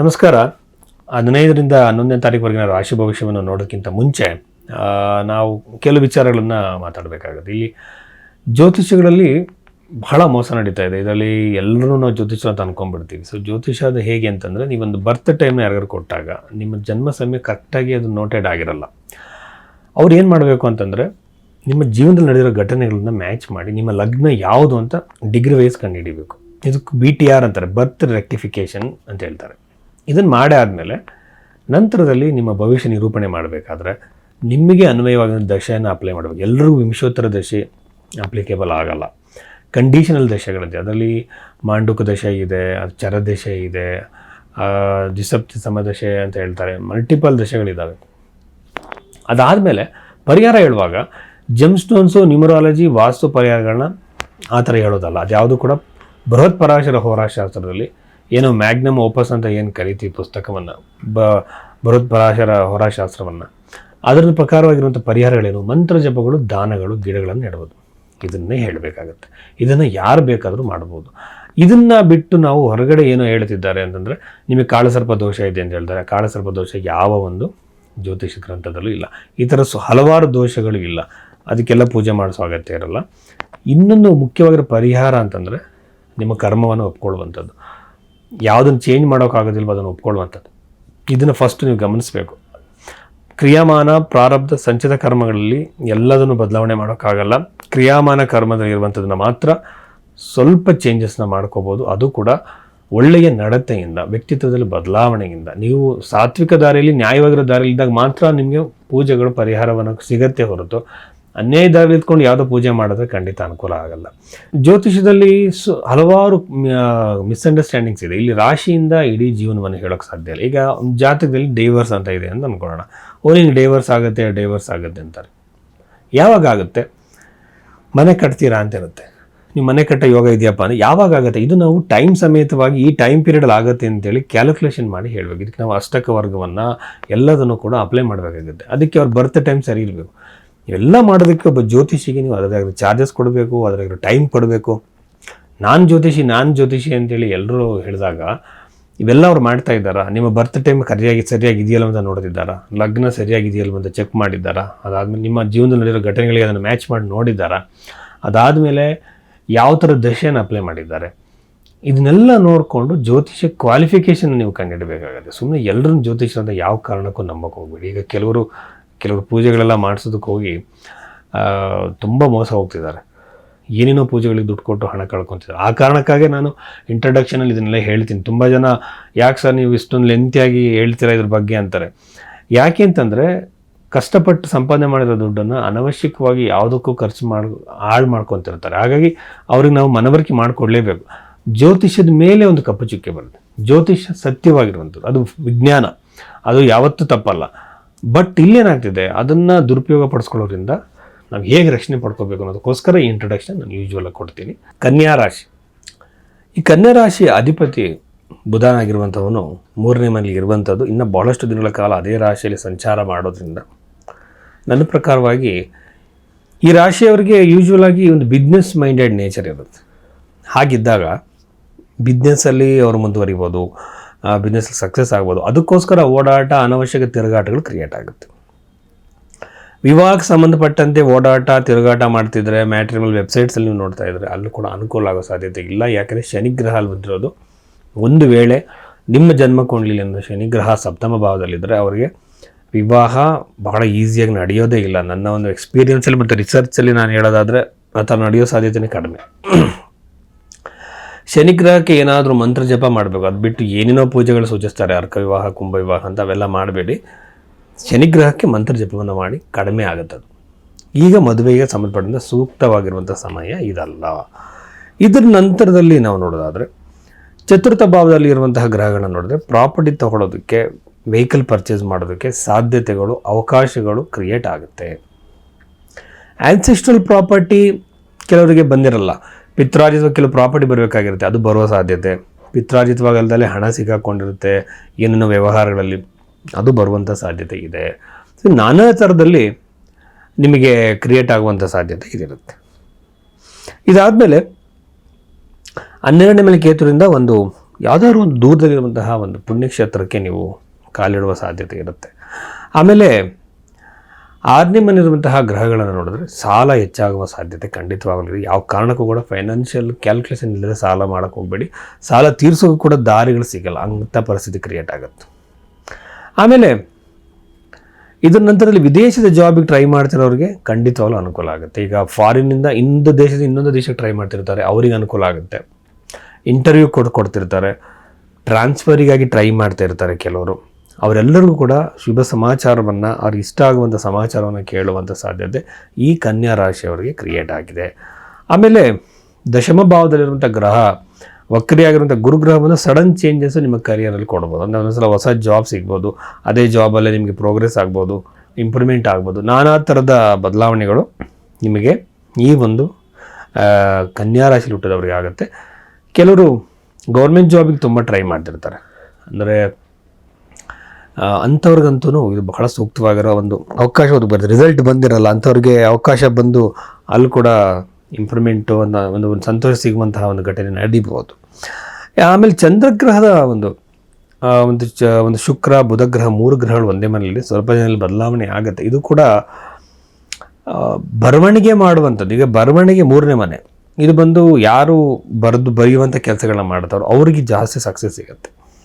ನಮಸ್ಕಾರ. ಹದಿನೈದರಿಂದ ಹನ್ನೊಂದನೇ ತಾರೀಕುವರೆಗಿನ ರಾಶಿ ಭವಿಷ್ಯವನ್ನು ನೋಡೋಕ್ಕಿಂತ ಮುಂಚೆ ನಾವು ಕೆಲವು ವಿಚಾರಗಳನ್ನು ಮಾತಾಡಬೇಕಾಗುತ್ತೆ. ಇಲ್ಲಿ ಜ್ಯೋತಿಷ್ಯಗಳಲ್ಲಿ ಬಹಳ ಮೋಸ ನಡೀತಾ ಇದೆ. ಇದರಲ್ಲಿ ಎಲ್ಲರೂ ನಾವು ಜ್ಯೋತಿಷ ಅಂತ ಅಂದ್ಕೊಂಡ್ಬಿಡ್ತೀವಿ ಸೊ ಜ್ಯೋತಿಷ ಅದು ಹೇಗೆ ಅಂತಂದರೆ, ನೀವೊಂದು ಬರ್ತ್ ಟೈಮ್ನ ಯಾರಿಗಾರು ಕೊಟ್ಟಾಗ, ನಿಮ್ಮ ಜನ್ಮ ಸಮಯ ಕರೆಕ್ಟಾಗಿ ಅದು ನೋಟೆಡ್ ಆಗಿರಲ್ಲ. ಅವ್ರು ಏನು ಮಾಡಬೇಕು ಅಂತಂದರೆ, ನಿಮ್ಮ ಜೀವನದಲ್ಲಿ ನಡೆದಿರೋ ಘಟನೆಗಳನ್ನ ಮ್ಯಾಚ್ ಮಾಡಿ, ನಿಮ್ಮ ಲಗ್ನ ಯಾವುದು ಅಂತ ಡಿಗ್ರಿ ವೈಸ್ ಕಂಡುಹಿಡಿಬೇಕು. ಇದಕ್ಕೆ ಬಿ ಟಿ ಆರ್ ಅಂತಾರೆ ಬರ್ತ್ ರೆಕ್ಟಿಫಿಕೇಷನ್ ಅಂತ ಹೇಳ್ತಾರೆ. ಇದನ್ನು ಮಾಡಿ ಆದಮೇಲೆ ನಂತರದಲ್ಲಿ ನಿಮ್ಮ ಭವಿಷ್ಯ ನಿರೂಪಣೆ ಮಾಡಬೇಕಾದ್ರೆ ನಿಮಗೆ ಅನ್ವಯವಾಗಿದ್ದ ದಶೆಯನ್ನು ಅಪ್ಲೈ ಮಾಡಬೇಕು. ಎಲ್ಲರಿಗೂ ವಿಂಶೋತ್ತರ ದಶೆ ಅಪ್ಲಿಕೇಬಲ್ ಆಗಲ್ಲ. ಕಂಡೀಷನಲ್ ದಶೆಗಳಿದೆ. ಅದರಲ್ಲಿ ಮಾಂಡುಕ ದಶೆ ಇದೆ ಚರ ದಶೆ ಇದೆ ದ್ವಿಸಪ್ತಿ ಸಮದಶೆ ಅಂತ ಹೇಳ್ತಾರೆ. ಮಲ್ಟಿಪಲ್ ದಶೆಗಳಿದ್ದಾವೆ ಅದಾದಮೇಲೆ ಪರಿಹಾರ ಹೇಳುವಾಗ ಜಮ್ ಸ್ಟೋನ್ಸು ನ್ಯೂಮರಾಲಜಿ ವಾಸ್ತು ಪರಿಹಾರಗಳನ್ನ ಆ ಥರ ಹೇಳೋದಲ್ಲ. ಅದ್ಯಾವುದು ಕೂಡ ಬೃಹತ್ ಪರಾಶರ ಹೋರಾಶಾಸ್ತ್ರದಲ್ಲಿ ಏನೋ ಮ್ಯಾಗ್ನಮ್ ಓಪಸ್ ಅಂತ ಏನು ಕರಿತೀವಿ ಪುಸ್ತಕವನ್ನು? ಬ, ಬೃಹತ್ ಪರಾಶರ ಹೊರಶಾಸ್ತ್ರವನ್ನು. ಅದರ ಪ್ರಕಾರವಾಗಿರುವಂಥ ಪರಿಹಾರಗಳೇನು? ಮಂತ್ರ ಜಪಗಳು, ದಾನಗಳು, ಗಿಡಗಳನ್ನು ನೆಡ್ಬೋದು. ಇದನ್ನೇ ಹೇಳಬೇಕಾಗತ್ತೆ. ಇದನ್ನು ಯಾರು ಬೇಕಾದರೂ ಮಾಡ್ಬೋದು. ಇದನ್ನು ಬಿಟ್ಟು ನಾವು ಹೊರಗಡೆ ಏನೋ ಹೇಳ್ತಿದ್ದಾರೆ ಅಂತಂದರೆ, ನಿಮಗೆ ಕಾಳಸರ್ಪ ದೋಷ ಇದೆ ಅಂತ ಹೇಳ್ತಾರೆ. ಕಾಳಸರ್ಪ ದೋಷ ಯಾವ ಒಂದು ಜ್ಯೋತಿಷ ಗ್ರಂಥದಲ್ಲೂ ಇಲ್ಲ. ಈ ಥರ ಸು, ಹಲವಾರು ದೋಷಗಳು ಇಲ್ಲ. ಅದಕ್ಕೆಲ್ಲ ಪೂಜೆ ಮಾಡಿಸೋ ಅಗತ್ಯ ಇರಲ್ಲ. ಇನ್ನೊಂದು ಮುಖ್ಯವಾಗಿರೋ ಪರಿಹಾರ ಅಂತಂದರೆ, ನಿಮ್ಮ ಕರ್ಮವನ್ನು ಒಪ್ಕೊಳ್ಳುವಂಥದ್ದು. ಯಾವುದನ್ನು ಚೇಂಜ್ ಮಾಡೋಕ್ಕಾಗೋದಿಲ್ವ ಅದನ್ನು ಒಪ್ಕೊಳ್ಳುವಂಥದ್ದು. ಇದನ್ನು ಫಸ್ಟ್ ನೀವು ಗಮನಿಸಬೇಕು. ಕ್ರಿಯಾಮಾನ ಪ್ರಾರಬ್ಧ ಸಂಚಿತ ಕರ್ಮಗಳಲ್ಲಿ ಎಲ್ಲದನ್ನು ಬದಲಾವಣೆ ಮಾಡೋಕ್ಕಾಗಲ್ಲ. ಕ್ರಿಯಾಮಾನ ಕರ್ಮದಲ್ಲಿ ಇರುವಂಥದ್ದನ್ನು ಮಾತ್ರ ಸ್ವಲ್ಪ ಚೇಂಜಸ್ನ ಮಾಡ್ಕೋಬೋದು. ಅದು ಕೂಡ ಒಳ್ಳೆಯ ನಡತೆಯಿಂದ, ವ್ಯಕ್ತಿತ್ವದಲ್ಲಿ ಬದಲಾವಣೆಯಿಂದ. ನೀವು ಸಾತ್ವಿಕ ದಾರಿಯಲ್ಲಿ ನ್ಯಾಯವಾಗಿರೋ ದಾರಿಯಲ್ಲಿದ್ದಾಗ ಮಾತ್ರ ನಿಮಗೆ ಪೂಜೆಗಳು, ಪರಿಹಾರವನ್ನು ಸಿಗತ್ತೆ ಹೊರತು ಅನ್ಯಾಯ ಇದ್ಕೊಂಡು ಯಾವುದೋ ಪೂಜೆ ಮಾಡಿದ್ರೆ ಖಂಡಿತ ಅನುಕೂಲ ಆಗಲ್ಲ. ಜ್ಯೋತಿಷದಲ್ಲಿ ಸು ಹಲವಾರು ಮಿಸ್ಅಂಡರ್ಸ್ಟ್ಯಾಂಡಿಂಗ್ಸ್ ಇದೆ. ಇಲ್ಲಿ ರಾಶಿಯಿಂದ ಇಡೀ ಜೀವನವನ್ನು ಹೇಳೋಕ್ಕೆ ಸಾಧ್ಯ ಇಲ್ಲ. ಈಗ ಜಾತಕದಲ್ಲಿ ಡೈವರ್ಸ್ ಅಂತ ಇದೆ ಅಂತ ಅಂದ್ಕೊಳ್ಳೋಣ ಓ ನಿಂಗೆ ಡೈವರ್ಸ್ ಆಗುತ್ತೆ ಡೈವರ್ಸ್ ಆಗುತ್ತೆ ಅಂತಾರೆ. ಯಾವಾಗ ಆಗುತ್ತೆ? ಮನೆ ಕಟ್ತೀರಾ ಅಂತ ಇರುತ್ತೆ. ನೀವು ಮನೆ ಕಟ್ಟ ಯೋಗ ಇದೆಯಪ್ಪ ಅಂದರೆ ಯಾವಾಗ ಆಗುತ್ತೆ? ಇದು ನಾವು ಟೈಮ್ ಸಮೇತವಾಗಿ ಈ ಟೈಮ್ ಪೀರಿಯಡ್ ಆಗುತ್ತೆ ಅಂತೇಳಿ ಕ್ಯಾಲ್ಕುಲೇಷನ್ ಮಾಡಿ ಹೇಳಬೇಕು. ಇದಕ್ಕೆ ನಾವು ಅಷ್ಟಕ ವರ್ಗವನ್ನು ಎಲ್ಲದನ್ನು ಕೂಡ ಅಪ್ಲೈ ಮಾಡಬೇಕಾಗುತ್ತೆ. ಅದಕ್ಕೆ ಅವ್ರ ಬರ್ತ್ ಟೈಮ್ ಸರಿ ಇರಬೇಕು. ಇವೆಲ್ಲ ಮಾಡೋದಕ್ಕೆ ಒಬ್ಬ ಜ್ಯೋತಿಷಿಗೆ ನೀವು ಅದರಾಗಿರೋ ಚಾರ್ಜಸ್ ಕೊಡಬೇಕು ಅದರಾಗಿರೋ ಟೈಮ್ ಕೊಡಬೇಕು. ನಾನು ಜ್ಯೋತಿಷಿ ನಾನು ಜ್ಯೋತಿಷಿ ಅಂತೇಳಿ ಎಲ್ಲರೂ ಹೇಳಿದಾಗ, ಇವೆಲ್ಲ ಅವ್ರು ಮಾಡ್ತಾ ಇದ್ದಾರಾ? ನಿಮ್ಮ ಬರ್ತ್ ಟೈಮ್ ಸರಿಯಾಗಿ ಸರಿಯಾಗಿ ಇದೆಯಲ್ಲ ಅಂತ ನೋಡ್ತಿದ್ದಾರಾ? ಲಗ್ನ ಸರಿಯಾಗಿದೆಯಲ್ಲ ಅಂತ ಚೆಕ್ ಮಾಡಿದ್ದಾರಾ? ಅದಾದಮೇಲೆ ನಿಮ್ಮ ಜೀವನದಲ್ಲಿ ನಡೆದಿರೋ ಘಟನೆಗಳಿಗೆ ಅದನ್ನು ಮ್ಯಾಚ್ ಮಾಡಿ ನೋಡಿದ್ದಾರಾ? ಅದಾದಮೇಲೆ ಯಾವ ಥರ ದಶೆಯನ್ನು ಅಪ್ಲೈ ಮಾಡಿದ್ದಾರೆ? ಇದನ್ನೆಲ್ಲ ನೋಡಿಕೊಂಡು ಜ್ಯೋತಿಷ ಕ್ವಾಲಿಫಿಕೇಷನ್ ನೀವು ಕಂಡಿಡಬೇಕಾಗುತ್ತೆ ಸುಮ್ಮನೆ ಎಲ್ಲರನ್ನ ಜ್ಯೋತಿಷ ಅಂತ ಯಾವ ಕಾರಣಕ್ಕೂ ನಂಬಕ್ಕೆ ಹೋಗ್ಬೇಡಿ. ಈಗ ಕೆಲವರು ಕೆಲವರು ಪೂಜೆಗಳೆಲ್ಲ ಮಾಡಿಸೋದಕ್ಕೆ ಹೋಗಿ ತುಂಬ ಮೋಸ ಹೋಗ್ತಿದ್ದಾರೆ. ಏನೇನೋ ಪೂಜೆಗಳಿಗೆ ದುಡ್ಡು ಕೊಟ್ಟು ಹಣ ಕಳ್ಕೊತಿದ್ದಾರೆ. ಆ ಕಾರಣಕ್ಕಾಗಿ ನಾನು ಇಂಟ್ರಡಕ್ಷನಲ್ಲಿ ಇದನ್ನೆಲ್ಲ ಹೇಳ್ತೀನಿ. ತುಂಬ ಜನ, ಯಾಕೆ ಸರ್ ನೀವು ಇಷ್ಟೊಂದು ಲೆಂತಿಯಾಗಿ ಹೇಳ್ತೀರಾ ಇದ್ರ ಬಗ್ಗೆ? ಅಂತಾರೆ. ಯಾಕೆ ಅಂತಂದರೆ, ಕಷ್ಟಪಟ್ಟು ಸಂಪಾದನೆ ಮಾಡಿರೋ ದುಡ್ಡನ್ನು ಅನವಶ್ಯಕವಾಗಿ ಯಾವುದಕ್ಕೂ ಖರ್ಚು ಮಾಡಿ, ಹಾಳು ಮಾಡ್ಕೊತಿರ್ತಾರೆ. ಹಾಗಾಗಿ ಅವ್ರಿಗೆ ನಾವು ಮನವರಿಕೆ ಮಾಡಿಕೊಡ್ಲೇಬೇಕು. ಜ್ಯೋತಿಷ್ಯದ ಮೇಲೆ ಒಂದು ಕಪ್ಪು ಚುಕ್ಕೆ ಬರುತ್ತೆ. ಜ್ಯೋತಿಷ್ಯ ಸತ್ಯವಾಗಿರುವಂಥದ್ದು. ಅದು ವಿಜ್ಞಾನ. ಅದು ಯಾವತ್ತೂ ತಪ್ಪಲ್ಲ. ಬಟ್ ಇಲ್ಲೇನಾಗ್ತಿದೆ, ಅದನ್ನು ದುರುಪಯೋಗ ಪಡಿಸ್ಕೊಳ್ಳೋದ್ರಿಂದ ನಾವು ಹೇಗೆ ರಕ್ಷಣೆ ಪಡ್ಕೋಬೇಕು ಅನ್ನೋದಕ್ಕೋಸ್ಕರ ಈ ಇಂಟ್ರೊಡಕ್ಷನ್ ನಾನು ಯೂಶ್ವಲಾಗಿ ಕೊಡ್ತೀನಿ. ಕನ್ಯಾ ರಾಶಿ. ಈ ಕನ್ಯಾ ರಾಶಿಯ ಅಧಿಪತಿ ಬುಧನಾಗಿರುವಂಥವನು ಮೂರನೇ ಮನೆಯಲ್ಲಿ ಇರುವಂಥದ್ದು ಇನ್ನು ಭಾಳಷ್ಟು ದಿನಗಳ ಕಾಲ ಅದೇ ರಾಶಿಯಲ್ಲಿ ಸಂಚಾರ ಮಾಡೋದ್ರಿಂದ. ನನ್ನ ಪ್ರಕಾರವಾಗಿ ಈ ರಾಶಿಯವರಿಗೆ ಯೂಶ್ವಲಾಗಿ ಒಂದು ಬಿಸ್ನೆಸ್ ಮೈಂಡೆಡ್ ನೇಚರ್ ಇರುತ್ತೆ. ಹಾಗಿದ್ದಾಗ ಬಿಸ್ನೆಸ್ಸಲ್ಲಿ ಅವರು ಮುಂದುವರಿಬೋದು ಬಿಸ್ನೆಸ್ ಸಕ್ಸಸ್ ಆಗ್ಬೋದು. ಅದಕ್ಕೋಸ್ಕರ ಓಡಾಟ ಅನವಶ್ಯಕ ತಿರುಗಾಟಗಳು ಕ್ರಿಯೇಟ್ ಆಗುತ್ತೆ. ವಿವಾಹಕ್ಕೆ ಸಂಬಂಧಪಟ್ಟಂತೆ ಓಡಾಟ, ತಿರುಗಾಟ ಮಾಡ್ತಿದ್ರೆ ಮ್ಯಾಟ್ರಿಮಲ್ ವೆಬ್ಸೈಟ್ಸಲ್ಲಿ ನೀವು ನೋಡ್ತಾ ಇದ್ರೆ ಅಲ್ಲೂ ಕೂಡ ಅನುಕೂಲ ಆಗೋ ಸಾಧ್ಯತೆ ಇಲ್ಲ. ಯಾಕಂದರೆ ಶನಿಗ್ರಹ ಅಲ್ಲಿ ಬಂದಿರೋದು ಒಂದು ವೇಳೆ ನಿಮ್ಮ ಜನ್ಮ ಕುಂಡ್ಲಿಲಿ ಅಂದರೆ ಶನಿಗ್ರಹ ಸಪ್ತಮ ಭಾವದಲ್ಲಿದ್ದರೆ ಅವರಿಗೆ ವಿವಾಹ ಬಹಳ ಈಸಿಯಾಗಿ ನಡೆಯೋದೇ ಇಲ್ಲ. ನನ್ನ ಒಂದು ಎಕ್ಸ್ಪೀರಿಯನ್ಸಲ್ಲಿ ಮತ್ತು ರಿಸರ್ಚಲ್ಲಿ ನಾನು ಹೇಳೋದಾದರೆ ಆ ಥರ ನಡೆಯೋ ಸಾಧ್ಯತೆನೇ ಕಡಿಮೆ. ಶನಿಗ್ರಹಕ್ಕೆ ಏನಾದರೂ ಮಂತ್ರ ಜಪ ಮಾಡಬೇಕು. ಅದು ಬಿಟ್ಟು ಏನೇನೋ ಪೂಜೆಗಳು ಸೂಚಿಸ್ತಾರೆ. ಅರ್ಕ ವಿವಾಹ, ಕುಂಭ ವಿವಾಹ ಅಂತ ಅವೆಲ್ಲ ಮಾಡಬೇಡಿ. ಶನಿಗ್ರಹಕ್ಕೆ ಮಂತ್ರ ಜಪವನ್ನು ಮಾಡಿ ಕಡಿಮೆ ಆಗುತ್ತೆ ಅದು. ಈಗ ಮದುವೆಗೆ ಸಂಬಂಧಪಟ್ಟಂತೆ ಸೂಕ್ತವಾಗಿರುವಂಥ ಸಮಯ ಇದಲ್ಲ. ಇದರ ನಂತರದಲ್ಲಿ ನಾವು ನೋಡೋದಾದರೆ, ಚತುರ್ಥ ಭಾವದಲ್ಲಿ ಇರುವಂತಹ ಗ್ರಹಗಳನ್ನ ನೋಡಿದ್ರೆ ಪ್ರಾಪರ್ಟಿ ತಗೊಳ್ಳೋದಕ್ಕೆ ವೆಹಿಕಲ್ ಪರ್ಚೇಸ್ ಮಾಡೋದಕ್ಕೆ ಸಾಧ್ಯತೆಗಳು, ಅವಕಾಶಗಳು ಕ್ರಿಯೇಟ್ ಆಗುತ್ತೆ. ಆನ್ಸೆಸ್ಟ್ರಲ್ ಪ್ರಾಪರ್ಟಿ ಕೆಲವರಿಗೆ ಬಂದಿರಲ್ಲ. ಪಿತ್ರಾರ್ಜಿತ ಕೆಲವು ಪ್ರಾಪರ್ಟಿ ಬರಬೇಕಾಗಿರುತ್ತೆ. ಅದು ಬರುವ ಸಾಧ್ಯತೆ. ಪಿತ್ರಾರ್ಜಿತವಾಗಲ್ದಲ್ಲೇ ಹಣ ಸಿಕ್ಕಾಕೊಂಡಿರುತ್ತೆ ಏನೇನೋ ವ್ಯವಹಾರಗಳಲ್ಲಿ ಅದು ಬರುವಂಥ ಸಾಧ್ಯತೆ ಇದೆ. ಸೊ ನಾನಾ ಥರದಲ್ಲಿ ನಿಮಗೆ ಕ್ರಿಯೇಟ್ ಆಗುವಂಥ ಸಾಧ್ಯತೆ ಇದಿರುತ್ತೆ. ಇದಾದಮೇಲೆ ಹನ್ನೆರಡನೇ ಮೇಲೆ ಕೇತುರಿಂದ ಒಂದು ಯಾವುದಾದ್ರು ಒಂದು ದೂರದಲ್ಲಿರುವಂತಹ ಒಂದು ಪುಣ್ಯಕ್ಷೇತ್ರಕ್ಕೆ ನೀವು ಕಾಲಿಡುವ ಸಾಧ್ಯತೆ ಇರುತ್ತೆ. ಆಮೇಲೆ ಆರನೇ ಮನೆಯಿರುವಂತಹ ಗ್ರಹಗಳನ್ನು ನೋಡಿದ್ರೆ ಸಾಲ ಹೆಚ್ಚಾಗುವ ಸಾಧ್ಯತೆ ಖಂಡಿತವಾಗಲಿದೆ. ಯಾವ ಕಾರಣಕ್ಕೂ ಕೂಡ ಫೈನಾನ್ಷಿಯಲ್ ಕ್ಯಾಲ್ಕುಲೇಷನ್ ಇಲ್ಲದೆ ಸಾಲ ಮಾಡೋಕ್ಕೆ ಹೋಗಬೇಡಿ. ಸಾಲ ತೀರಿಸೋಕೆ ಕೂಡ ದಾರಿಗಳು ಸಿಗಲ್ಲ. ಅಂಥ ಪರಿಸ್ಥಿತಿ ಕ್ರಿಯೇಟ್ ಆಗುತ್ತೆ. ಆಮೇಲೆ ಇದರ ನಂತರದಲ್ಲಿ ವಿದೇಶದ ಜಾಬಿಗೆ ಟ್ರೈ ಮಾಡ್ತಿರೋರಿಗೆ ಖಂಡಿತವಾಗ್ಲೂ ಅನುಕೂಲ ಆಗುತ್ತೆ. ಈಗ ಫಾರಿನ್ನಿಂದ ಇನ್ನೊಂದು ದೇಶದ ಇನ್ನೊಂದು ದೇಶಕ್ಕೆ ಟ್ರೈ ಮಾಡ್ತಿರ್ತಾರೆ. ಅವರಿಗೆ ಅನುಕೂಲ ಆಗುತ್ತೆ. ಇಂಟರ್ವ್ಯೂ ಕೊಟ್ಟು ಕೊಡ್ತಿರ್ತಾರೆ. ಟ್ರಾನ್ಸ್ಫರಿಗಾಗಿ ಟ್ರೈ ಮಾಡ್ತಾ ಇರ್ತಾರೆ ಕೆಲವರು. ಅವರೆಲ್ಲರಿಗೂ ಕೂಡ ಶುಭ ಸಮಾಚಾರವನ್ನು, ಅವ್ರಿಗೆ ಇಷ್ಟ ಆಗುವಂಥ ಸಮಾಚಾರವನ್ನು ಕೇಳುವಂಥ ಸಾಧ್ಯತೆ ಈ ಕನ್ಯಾ ರಾಶಿಯವರಿಗೆ ಕ್ರಿಯೇಟ್ ಆಗಿದೆ. ಆಮೇಲೆ ದಶಮ ಭಾವದಲ್ಲಿರುವಂಥ ಗ್ರಹ ವಕ್ರಿಯಾಗಿರುವಂಥ ಗುರುಗ್ರಹವನ್ನು ಸಡನ್ ಚೇಂಜಸ್ ನಿಮ್ಮ ಕರಿಯರಲ್ಲಿ ಕೊಡ್ಬೋದು. ಅಂದರೆ ಒಂದೊಂದ್ಸಲ ಹೊಸ ಜಾಬ್ ಸಿಗ್ಬೋದು, ಅದೇ ಜಾಬಲ್ಲೇ ನಿಮಗೆ ಪ್ರೋಗ್ರೆಸ್ ಆಗ್ಬೋದು ಇಂಪ್ರೂವ್ಮೆಂಟ್ ಆಗ್ಬೋದು, ನಾನಾ ಥರದ ಬದಲಾವಣೆಗಳು ನಿಮಗೆ ಈ ಒಂದು ಕನ್ಯಾ ರಾಶಿಲಿ ಹುಟ್ಟಿದವರಿಗೆ ಆಗುತ್ತೆ. ಕೆಲವರು ಗೌರ್ಮೆಂಟ್ ಜಾಬಿಗೆ ತುಂಬ ಟ್ರೈ ಮಾಡ್ತಿರ್ತಾರೆ. ಅಂದರೆ ಅಂಥವ್ರಿಗಂತೂ ಇದು ಬಹಳ ಸೂಕ್ತವಾಗಿರೋ ಒಂದು ಅವಕಾಶ ಬರ್ತದೆ. ರಿಸಲ್ಟ್ ಬಂದಿರಲ್ಲ, ಅಂಥವ್ರಿಗೆ ಅವಕಾಶ ಬಂದು ಅಲ್ಲಿ ಕೂಡ ಇಂಪ್ರೂವ್ಮೆಂಟು ಅನ್ನೋ ಒಂದು ಒಂದು ಸಂತೋಷ ಸಿಗುವಂತಹ ಒಂದು ಘಟನೆ ನಡೀಬೋದು. ಆಮೇಲೆ ಚಂದ್ರಗ್ರಹದ ಒಂದು ಒಂದು ಚ, ಒಂದು ಶುಕ್ರ, ಬುಧಗ್ರಹ ಮೂರು ಗ್ರಹಗಳು ಒಂದೇ ಮನೆಯಲ್ಲಿ ಸ್ವಲ್ಪ ಜನರಲ್ಲಿ ಬದಲಾವಣೆ ಆಗುತ್ತೆ. ಇದು ಕೂಡ ಬರವಣಿಗೆ ಮಾಡುವಂಥದ್ದು. ಈಗ ಬರವಣಿಗೆ ಮೂರನೇ ಮನೆ. ಇದು ಬಂದು ಯಾರು ಬರೆದು ಬರೆಯುವಂಥ ಕೆಲಸಗಳನ್ನ ಮಾಡ್ತಾರೋ ಅವ್ರಿಗೆ ಜಾಸ್ತಿ ಸಕ್ಸಸ್ ಸಿಗುತ್ತೆ.